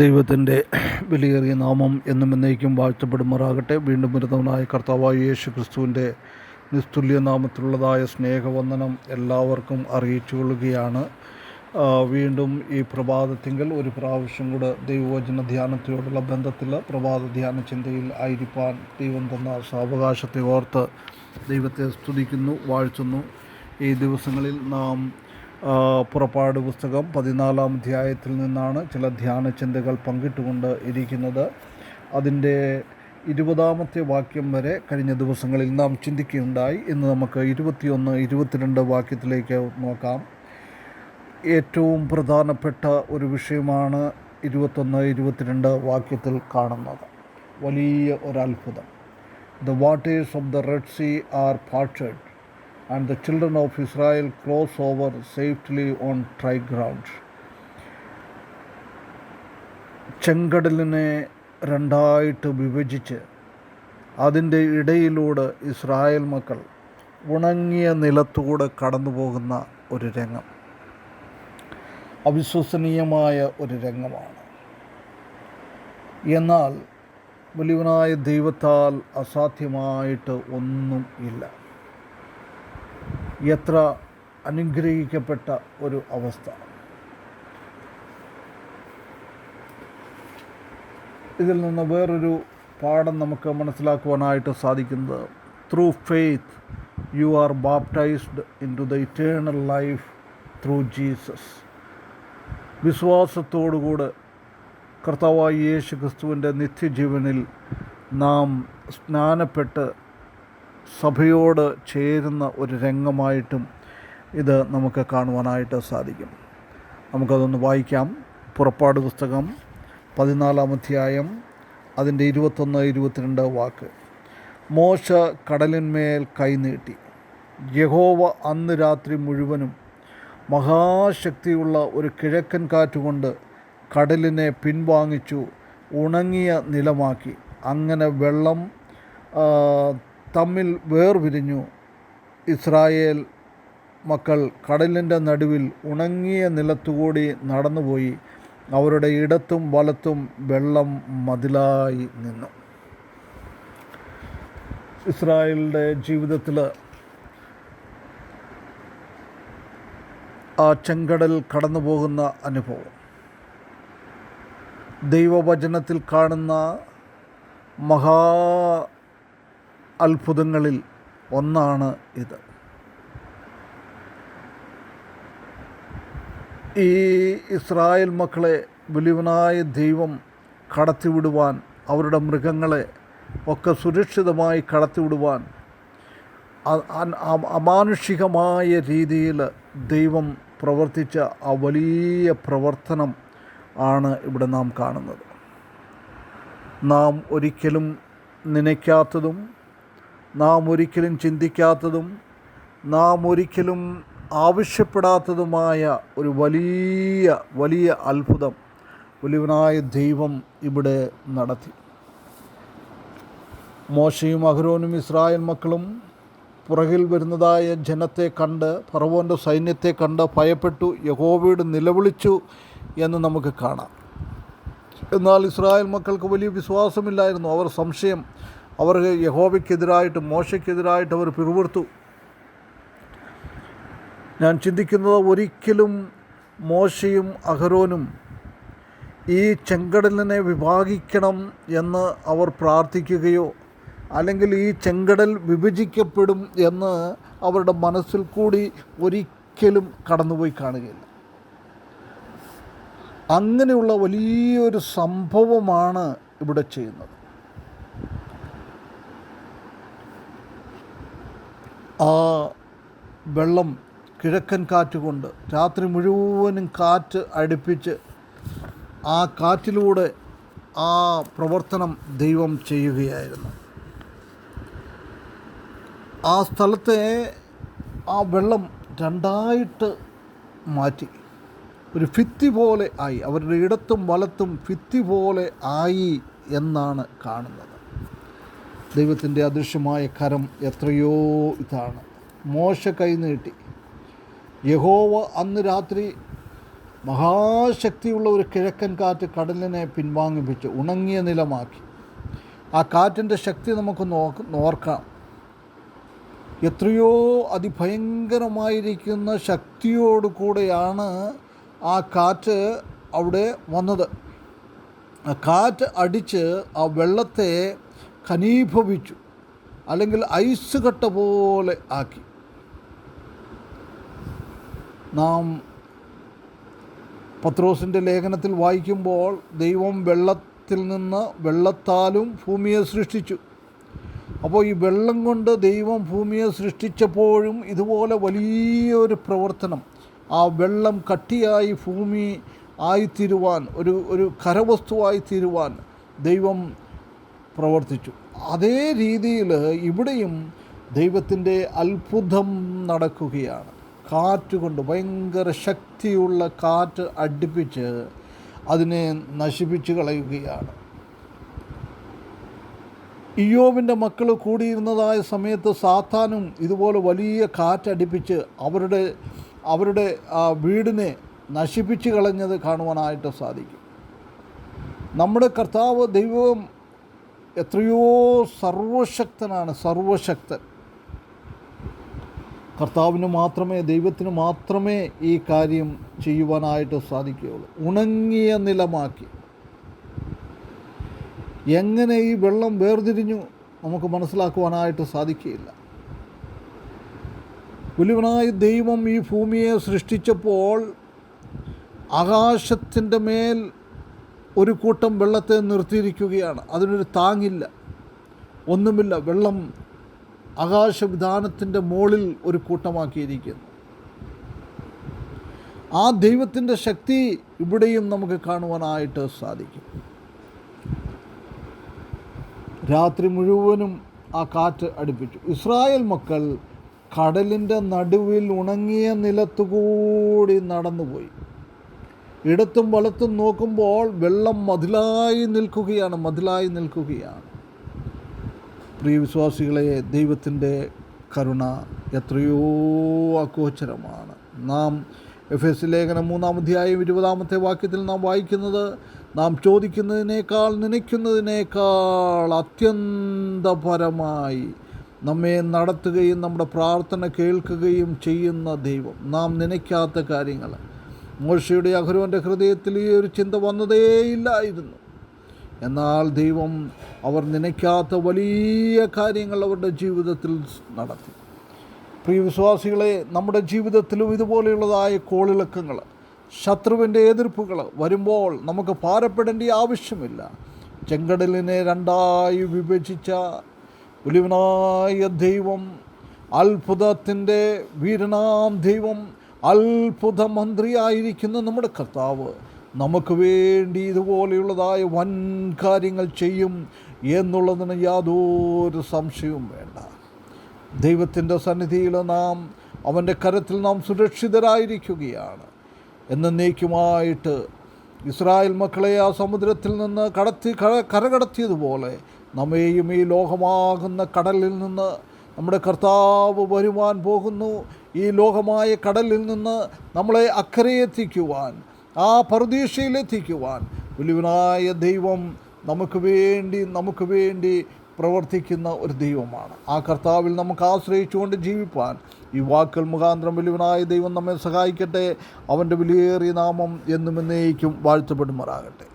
ദൈവത്തിന്റെ വിലയേറിയ നാമം എന്നും എന്നേക്കും വാഴ്ത്തപ്പെടുമാറാകട്ടെ. വീണ്ടും വരുന്നവനായ കർത്താവായ യേശു ക്രിസ്തുവിന്റെ നിസ്തുല്യ നാമത്തിലുള്ളതായ സ്നേഹവന്ദനം എല്ലാവർക്കും അറിയിച്ചു കൊള്ളുകയാണ്. വീണ്ടും ഈ പ്രഭാതത്തിങ്കൽ ഒരു പ്രാവശ്യം കൂടെ ദൈവവചന ധ്യാനത്തോടുള്ള ബന്ധത്തിൽ പ്രഭാത ധ്യാന ചിന്തയിൽ ആയിരിക്കാൻ ദൈവം തന്ന സാവകാശത്തെ ഓർത്ത് ദൈവത്തെ സ്തുതിക്കുന്നു വാഴ്ത്തുന്നു. ഈ ദിവസങ്ങളിൽ നാം പുറപ്പാട് പുസ്തകം പതിനാലാം അധ്യായത്തിൽ നിന്നാണ് ചില ധ്യാന ചിന്തകൾ പങ്കിട്ടുകൊണ്ട് ഇരിക്കുന്നത്. അതിന്റെ ഇരുപതാമത്തെ വാക്യം വരെ കഴിഞ്ഞ ദിവസങ്ങളിൽ നാം ചിന്തിക്കുകയുണ്ടായി. ഇന്ന് നമുക്ക് ഇരുപത്തിയൊന്ന് ഇരുപത്തിരണ്ട് വാക്യത്തിലേക്ക് നോക്കാം. ഏറ്റവും പ്രധാനപ്പെട്ട ഒരു വിഷയമാണ് ഇരുപത്തൊന്ന് ഇരുപത്തിരണ്ട് വാക്യത്തിൽ കാണുന്നത്. വലിയ ഒരത്ഭുതം. The waters of the Red Sea are parted and the children of Israel cross over safely on dry ground. ചെങ്കടലിനെ രണ്ടായിട്ട് വിഭജിച്ച് അതിന്റെ ഇടയിലൂടെ ഇസ്രായേൽ മക്കൾ ഉണങ്ങിയ നിലത്തൂടെ കടന്നു പോകുന്ന ഒരു രംഗം. അവിശ്വസനീയമായ ഒരു രംഗമാണ്. എന്നാൽ വലിയവനായ ദൈവത്താൽ അസാധ്യമായിട്ട് ഒന്നും ഇല്ല. എത്ര അനുഗ്രഹിക്കപ്പെട്ട ഒരു അവസ്ഥ. ഇതിൽ നിന്ന് വേറൊരു പാഠം നമുക്ക് മനസ്സിലാക്കുവാനായിട്ട് സാധിക്കുന്നത് through faith you are baptised into the eternal life through Jesus വിശ്വാസത്തോടുകൂടെ കർത്താവായ യേശു ക്രിസ്തുവിന്റെ നിത്യജീവനിൽ നാം സ്നാനപ്പെട്ട് സഭയോട് ചേരുന്ന ഒരു രംഗമായിട്ടും ഇത് നമുക്ക് കാണുവാനായിട്ട് സാധിക്കും. നമുക്കതൊന്ന് വായിക്കാം. പുറപ്പാട് പുസ്തകം പതിനാലാം അധ്യായം അതിന്റെ ഇരുപത്തൊന്ന് ഇരുപത്തിരണ്ട് വാക്ക്. മോശ കടലിന്മേൽ കൈനീട്ടി യഹോവ അന്ന് രാത്രി മുഴുവനും മഹാശക്തിയുള്ള ഒരു കിഴക്കൻ കാറ്റുകൊണ്ട് കടലിനെ പിൻവാങ്ങിച്ചു ഉണങ്ങിയ നിലമാക്കി. അങ്ങനെ വെള്ളം തമ്മിൽ വേർപിരിഞ്ഞു. ഇസ്രായേൽ മക്കൾ കടലിന്റെ നടുവിൽ ഉണങ്ങിയ നിലത്തുകൂടി നടന്നുപോയി. അവരുടെ ഇടത്തും വലത്തും വെള്ളം മതിലായി നിന്നു. ഇസ്രായേലിന്റെ ജീവിതത്തിൽ ആ ചെങ്കടൽ കടന്നു പോകുന്ന അനുഭവം. ദൈവവചനത്തിൽ കാണുന്ന മഹാ അത്ഭുതങ്ങളിൽ ഒന്നാണ് ഇത്. ഈ ഇസ്രായേൽ മക്കളെ വലിയവനായ ദൈവം കടത്തിവിടുവാൻ അവരുടെ മൃഗങ്ങളെ ഒക്കെ സുരക്ഷിതമായി കടത്തിവിടുവാൻ അമാനുഷികമായ രീതിയിൽ ദൈവം പ്രവർത്തിച്ച ആ വലിയ പ്രവർത്തനം ആണ് ഇവിടെ നാം കാണുന്നത്. നാം ഒരിക്കലും നനയ്ക്കാത്തതും നാം ഒരിക്കലും ചിന്തിക്കാത്തതും നാം ഒരിക്കലും ആവശ്യപ്പെടാത്തതുമായ ഒരു വലിയ വലിയ അത്ഭുതം വലിയവനായ ദൈവം ഇവിടെ നടത്തി. മോശയും അഹ്റോനും ഇസ്രായേൽ മക്കളും പുറകിൽ വരുന്നതായ ജനത്തെ കണ്ട് ഫറവോന്റെ സൈന്യത്തെ കണ്ട് ഭയപ്പെട്ടു യഹോവയോട് നിലവിളിച്ചു എന്ന് നമുക്ക് കാണാം. എന്നാൽ ഇസ്രായേൽ മക്കൾക്ക് വലിയ വിശ്വാസമില്ലായിരുന്നു. അവർ സംശയം അവർ യഹോബയ്ക്കെതിരായിട്ട് മോശയ്ക്കെതിരായിട്ട് അവർ പിറുവിർത്തു ഞാൻ ചിന്തിക്കുന്നത് ഒരിക്കലും മോശയും അഹരോനും ഈ ചെങ്കടലിനെ വിഭാഗിക്കണം എന്ന് അവർ പ്രാർത്ഥിക്കുകയോ അല്ലെങ്കിൽ ഈ ചെങ്കടൽ വിഭജിക്കപ്പെടും എന്ന് അവരുടെ മനസ്സിൽ കൂടി ഒരിക്കലും കടന്നുപോയി കാണുകയില്ല. അങ്ങനെയുള്ള വലിയൊരു സംഭവമാണ് ഇവിടെ ചെയ്യുന്നത്. ആ വെള്ളം കിഴക്കൻ കാറ്റ് കൊണ്ട് രാത്രി മുഴുവനും കാറ്റ് അടുപ്പിച്ച് ആ കാറ്റിലൂടെ ആ പ്രവർത്തനം ദൈവം ചെയ്യുകയായിരുന്നു. ആ സ്ഥലത്തെ ആ വെള്ളം രണ്ടായിട്ട് മാറ്റി. ഒരു ഫിത്തി പോലെ ആയി. അവരുടെ ഇടത്തും വലത്തും ഫിത്തി പോലെ ആയി എന്നാണ് കാണുന്നത്. ദൈവത്തിന്റെ അദൃശ്യമായ കരം എത്രയോ ഇതാണ്. മോശ കൈനീട്ടി യഹോവ അന്ന് രാത്രി മഹാശക്തിയുള്ള ഒരു കിഴക്കൻ കാറ്റ് കടലിനെ പിൻവാങ്ങിപ്പിച്ച് ഉണങ്ങിയ നിലമാക്കി. ആ കാറ്റിന്റെ ശക്തി നമുക്ക് നോക്ക് നോർക്കാം എത്രയോ അതിഭയങ്കരമായിരിക്കുന്ന ശക്തിയോടു കൂടെയാണ് ആ കാറ്റ് അവിടെ വന്നത്. ആ കാറ്റ് അടിച്ച് ആ വെള്ളത്തെ ഖനീഭവിച്ചു. അല്ലെങ്കിൽ ഐസ് കട്ട പോലെ ആക്കി. നാം പത്രോസിന്റെ ലേഖനത്തിൽ വായിക്കുമ്പോൾ ദൈവം വെള്ളത്തിൽ നിന്ന് വെള്ളത്താലും ഭൂമിയെ സൃഷ്ടിച്ചു. അപ്പോൾ ഈ വെള്ളം കൊണ്ട് ദൈവം ഭൂമിയെ സൃഷ്ടിച്ചപ്പോഴും ഇതുപോലെ വലിയൊരു പ്രവർത്തനം. ആ വെള്ളം കട്ടിയായി ഭൂമി ആയിത്തീരുവാൻ ഒരു ഒരു കരവസ്തുവായി തീരുവാൻ ദൈവം പ്രവർത്തിച്ചു. അതേ രീതിയിൽ ഇവിടെയും ദൈവത്തിന്റെ അത്ഭുതം നടക്കുകയാണ്. കാറ്റ് കൊണ്ട് ഭയങ്കര ശക്തിയുള്ള കാറ്റ് അടുപ്പിച്ച് അതിനെ നശിപ്പിച്ച് കളയുകയാണ്. ഇയോവിന്റെ മക്കൾ കൂടിയിരുന്നതായ സമയത്ത് സാത്താനും ഇതുപോലെ വലിയ കാറ്റടിപ്പിച്ച് അവരുടെ അവരുടെ വീടിനെ നശിപ്പിച്ച് കളഞ്ഞത് കാണുവാനായിട്ട് സാധിക്കും. നമ്മുടെ കർത്താവ് ദൈവം എത്രയോ സർവശക്തനാണ് സർവശക്തൻ. കർത്താവിന് മാത്രമേ ദൈവത്തിന് മാത്രമേ ഈ കാര്യം ചെയ്യുവാനായിട്ട് സാധിക്കുകയുള്ളൂ. ഉണങ്ങിയ നിലമാക്കി. എങ്ങനെ ഈ വെള്ളം വേർതിരിഞ്ഞു നമുക്ക് മനസ്സിലാക്കുവാനായിട്ട് സാധിക്കുകയില്ല. വലിയവനായ ദൈവം ഈ ഭൂമിയെ സൃഷ്ടിച്ചപ്പോൾ ആകാശത്തിന്റെ മേൽ ഒരു കൂട്ടം വെള്ളത്തെ നിർത്തിയിരിക്കുകയാണ്. അതിനൊരു താങ്ങില്ല. ഒന്നുമില്ല. വെള്ളം ആകാശവിധാനത്തിന്റെ മുകളിൽ ഒരു കൂട്ടമാക്കിയിരിക്കുന്നു. ആ ദൈവത്തിന്റെ ശക്തി ഇവിടെയും നമുക്ക് കാണുവാനായിട്ട് സാധിക്കും. രാത്രി മുഴുവനും ആ കാറ്റ് അടുപ്പിച്ചു. ഇസ്രായേൽ മക്കൾ കടലിന്റെ നടുവിൽ ഉണങ്ങിയ നിലത്തുകൂടി നടന്നുപോയി. ഇടത്തും വലത്തും നോക്കുമ്പോൾ വെള്ളം മതിലായി നിൽക്കുകയാണ് മതിലായി നിൽക്കുകയാണ്. പ്രിയ വിശ്വാസികളെ ദൈവത്തിന്റെ കരുണ എത്രയോ അഗോചരമാണ്. നാം എഫ് എസ് ലേഖനം മൂന്നാം അധ്യായം ഇരുപതാമത്തെ വാക്യത്തിൽ നാം വായിക്കുന്നത് നാം ചോദിക്കുന്നതിനേക്കാൾ നനയ്ക്കുന്നതിനേക്കാൾ അത്യന്തപരമായി നമ്മെ നടത്തുകയും നമ്മുടെ പ്രാർത്ഥന കേൾക്കുകയും ചെയ്യുന്ന ദൈവം. നാം നനയ്ക്കാത്ത കാര്യങ്ങൾ മോശയുടെ അഹരോന്റെ ഹൃദയത്തിൽ ഈ ഒരു ചിന്ത വന്നതേയില്ലായിരുന്നു. എന്നാൽ ദൈവം അവർ നനയ്ക്കാത്ത വലിയ കാര്യങ്ങൾ അവരുടെ ജീവിതത്തിൽ നടത്തി. പ്രിയ വിശ്വാസികളെ നമ്മുടെ ജീവിതത്തിലും ഇതുപോലെയുള്ളതായ കോളിളക്കങ്ങൾ ശത്രുവിന്റെ എതിർപ്പുകൾ വരുമ്പോൾ നമുക്ക് പാരപ്പെടേണ്ട ആവശ്യമില്ല. ചെങ്കടലിനെ രണ്ടായി വിഭജിച്ച ഉലിവനായ ദൈവം അത്ഭുതത്തിന്റെ വീരനാം ദൈവം അത്ഭുത മന്ത്രിയായിരിക്കുന്ന നമ്മുടെ കർത്താവ് നമുക്ക് വേണ്ടി ഇതുപോലെയുള്ളതായ വൻ കാര്യങ്ങൾ ചെയ്യും എന്നുള്ളതിന് യാതൊരു സംശയവും വേണ്ട. ദൈവത്തിന്റെ സന്നിധിയിൽ നാം അവന്റെ കരത്തിൽ നാം സുരക്ഷിതരായിരിക്കുകയാണ്. എന്നേക്കുമായിട്ട് ഇസ്രായേൽ മക്കളെ ആ സമുദ്രത്തിൽ നിന്ന് കടത്തി കരകടത്തിയതുപോലെ നമ്മെയും ഈ ലോകമാകുന്ന കടലിൽ നിന്ന് നമ്മുടെ കർത്താവ് വരുവാൻ പോകുന്നു. ഈ ലോകമായ കടലിൽ നിന്ന് നമ്മളെ അക്കരയെത്തിക്കുവാൻ ആ പരദീക്ഷയിലെത്തിക്കുവാൻ വലിയവനായ ദൈവം നമുക്ക് വേണ്ടി നമുക്ക് വേണ്ടി പ്രവർത്തിക്കുന്ന ഒരു ദൈവമാണ്. ആ കർത്താവിൽ നമുക്ക് ആശ്രയിച്ചുകൊണ്ട് ജീവിപ്പാൻ ഈ വാക്കൽ മുഖാന്തരം വലിയവനായ ദൈവം നമ്മെ സഹായിക്കട്ടെ. അവന്റെ വിലയേറിയ നാമം എന്നും എന്നേക്കും വാഴ്ത്തപ്പെടുമാറാകട്ടെ.